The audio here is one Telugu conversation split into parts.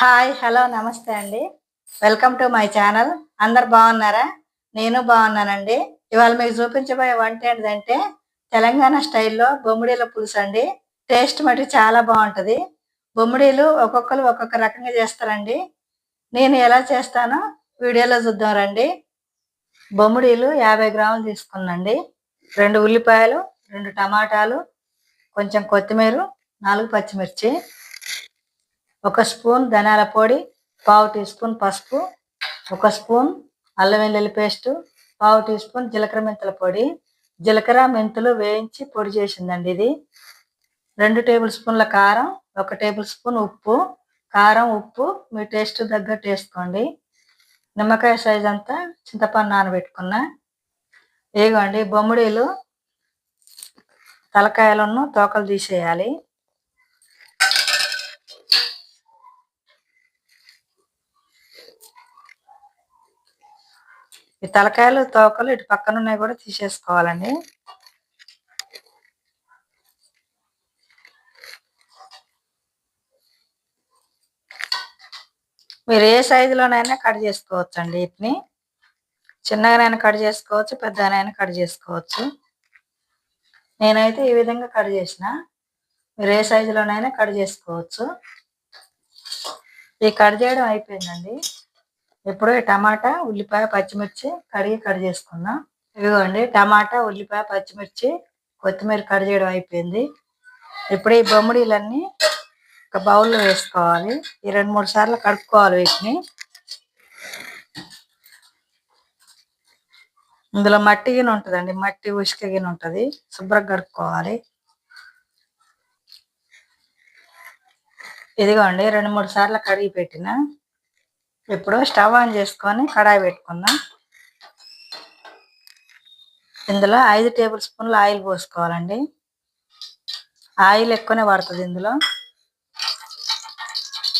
హాయ్ హలో నమస్తే అండి. Welcome to my channel. అందరు బాగున్నారా? నేను బాగున్నానండి. ఇవాళ మీకు చూపించబోయే వంట ఏంటంటే తెలంగాణ స్టైల్లో బొమ్మిడీల పులుసు అండి. టేస్ట్ మటు చాలా బాగుంటుంది. బొమ్మిడీలు ఒక్కొక్కరు ఒక్కొక్క రకంగా చేస్తారండి. నేను ఎలా చేస్తానో వీడియోలో చూద్దాం రండి. బొమ్మిడీలు యాభై గ్రాములు తీసుకున్నాండి రెండు ఉల్లిపాయలు రెండు టమాటాలు కొంచెం కొత్తిమీర నాలుగు పచ్చిమిర్చి ఒక స్పూన్ ధనియాల పొడి పావు టీ స్పూన్ పసుపు ఒక స్పూన్ అల్లం వెల్లుల్లి పేస్ట్ పావు టీ స్పూన్ జీలకర్ర మెంతుల పొడి. జీలకర్ర మెంతులు వేయించి పొడి చేసిందండి ఇది. రెండు టేబుల్ స్పూన్ల కారం ఒక టేబుల్ స్పూన్ ఉప్పు. కారం ఉప్పు మీ టేస్ట్ తగ్గట్టు వేసుకోండి. నిమ్మకాయ సైజ్ అంతా చింతపండు నానబెట్టుకున్నా. ఏగోండి బొమ్మిడీలు తలకాయలను తోకలు తీసేయాలి. ఈ తలకాయలు తోకలు ఇటు పక్కన ఉన్నాయి కూడా తీసేసుకోవాలండి. మీరు ఏ సైజులోనైనా కట్ చేసుకోవచ్చు అండి వీటిని చిన్నగానైనా కట్ చేసుకోవచ్చు పెద్దగానైనా కట్ చేసుకోవచ్చు. నేనైతే ఈ విధంగా కట్ చేసిన. మీరు ఏ సైజులోనైనా కట్ చేసుకోవచ్చు. ఈ కట్ చేయడం అయిపోయిందండి. ఇప్పుడు టమాటా ఉల్లిపాయ పచ్చిమిర్చి కడిగి కట్ చేసుకుందాం ఇదిగోండి టమాటా ఉల్లిపాయ పచ్చిమిర్చి కొత్తిమీర కట్ చేయడం అయిపోయింది. ఇప్పుడు ఈ బొమ్మిడీలన్నీ ఒక బౌల్లో వేసుకోవాలి. ఈ రెండు మూడు సార్లు కడుక్కోవాలి వీటిని. ఇందులో మట్టి గిన ఉంటుందండి మట్టి ఉసుక గిన ఉంటుంది. శుభ్రంగా కడుక్కోవాలి. ఇదిగోండి రెండు మూడు సార్లు కడిగి పెట్టిన. ఇప్పుడు స్టవ్ ఆన్ చేసుకొని కడాయి పెట్టుకుందాం. ఇందులో ఐదు టేబుల్ స్పూన్లు ఆయిల్ పోసుకోవాలండి. ఆయిల్ ఎక్కువనే పడుతుంది ఇందులో.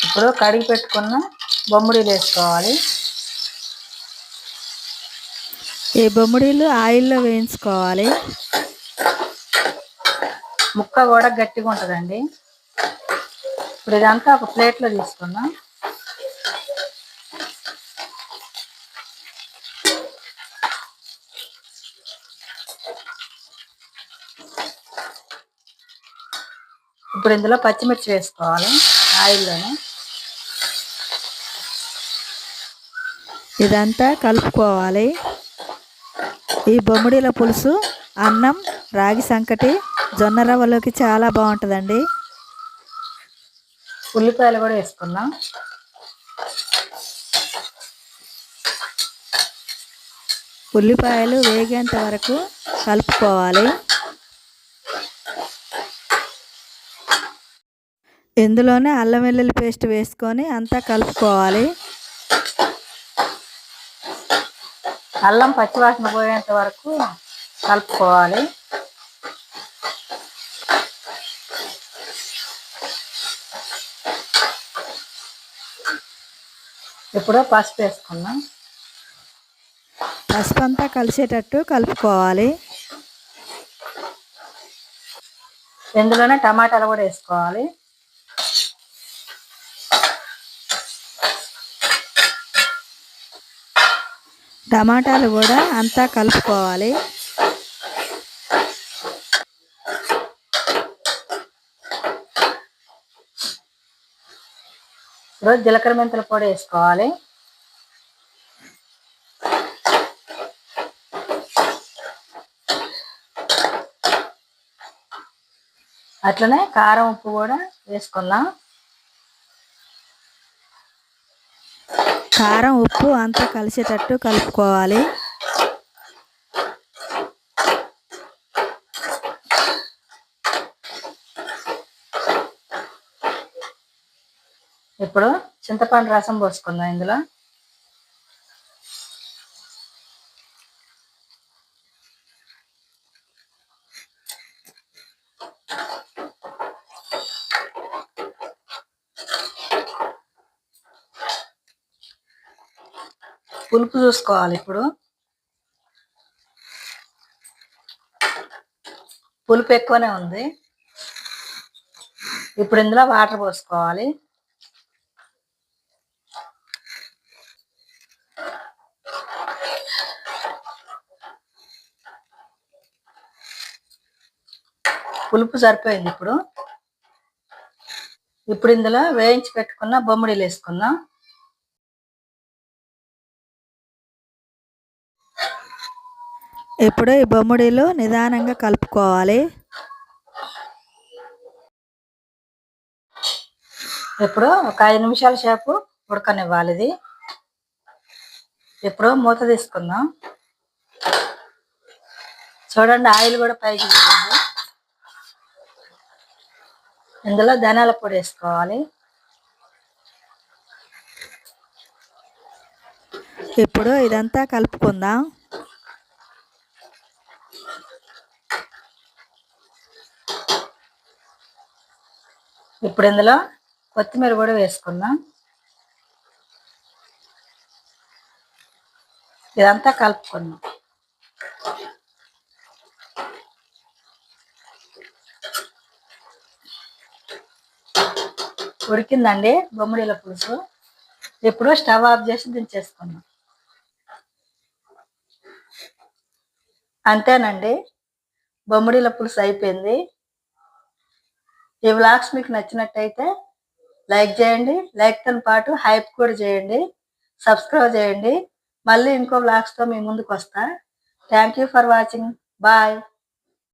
ఇప్పుడు కడిగి పెట్టుకున్న బొమ్మిడీలు వేసుకోవాలి. ఈ బొమ్మిడీలు ఆయిల్లో వేయించుకోవాలి. ముక్క కూడా గట్టిగా ఉంటుందండి. ఇప్పుడు ఇదంతా ఒక ప్లేట్లో తీసుకుందాం. ఇప్పుడు ఇందులో పచ్చిమిర్చి వేసుకోవాలి ఆయిల్లోనే. ఇదంతా కలుపుకోవాలి. ఈ బొమ్మిడీల పులుసు అన్నం రాగి సంకటి జొన్న రవ్వలోకి చాలా బాగుంటుందండి. ఉల్లిపాయలు కూడా వేసుకుందాం. ఉల్లిపాయలు వేగేంత వరకు కలుపుకోవాలి. ఇందులోనే అల్లం వెల్లుల్లి పేస్ట్ వేసుకొని అంతా కలుపుకోవాలి. అల్లం పచ్చివాసన పోయేంత వరకు కలుపుకోవాలి. ఇప్పుడు పసుపు వేసుకుందాం. పసుపు అంతా కలిసేటట్టు కలుపుకోవాలి. ఇందులోనే టమాటాలు కూడా వేసుకోవాలి. టమాటాలు కూడా అంతా కలుపుకోవాలి. ఇప్పుడు జీలకర్ర మెంతుల పొడి వేసుకోవాలి. అట్లనే కారం ఉప్పు కూడా వేసుకుందాం. కారం ఉప్పు అంతా కలిసేటట్టు కలుపుకోవాలి. ఇప్పుడు చింతపండు రసం పోసుకుందాం ఇందులో. పులుపు చూసుకోవాలి ఇప్పుడు. పులుపు ఎక్కువనే ఉంది. ఇప్పుడు ఇందులో వాటర్ పోసుకోవాలి. పులుపు సరిపోయింది ఇప్పుడు. ఇప్పుడు ఇందులో వేయించి పెట్టుకున్న బొమ్మిడీలు వేసుకుందాం. ఇప్పుడు ఈ బొమ్మిడిలు నిదానంగా కలుపుకోవాలి. ఇప్పుడు ఒక ఐదు నిమిషాల సేపు ఉడకనివ్వాలి ఇది. ఇప్పుడు మూత తీసుకుందాం. చూడండి ఆయిల్ కూడా పైకి. ఇందులో ధనియాల పొడి వేసుకోవాలి. ఇప్పుడు ఇదంతా కలుపుకుందాం. ఇప్పుడు ఇందులో కొత్తిమీర కూడా వేసుకుందాం. ఇదంతా కలుపుకుందాం. ఉడికిందండి బొమ్మడిల పులుసు. ఇప్పుడు స్టవ్ ఆఫ్ చేసి దించేసుకుందాం. అంతేనండి. బొమ్మడిల పులుసు అయిపోయింది. ఈ వ్లాగ్స్ మీకు నచ్చినట్టయితే లైక్ చేయండి లైక్తో పాటు హైప్ కూడా చేయండి సబ్స్క్రైబ్ చేయండి. మళ్ళీ ఇంకో వ్లాగ్స్తో మీ ముందుకు వస్తా. Thank you for watching. Bye.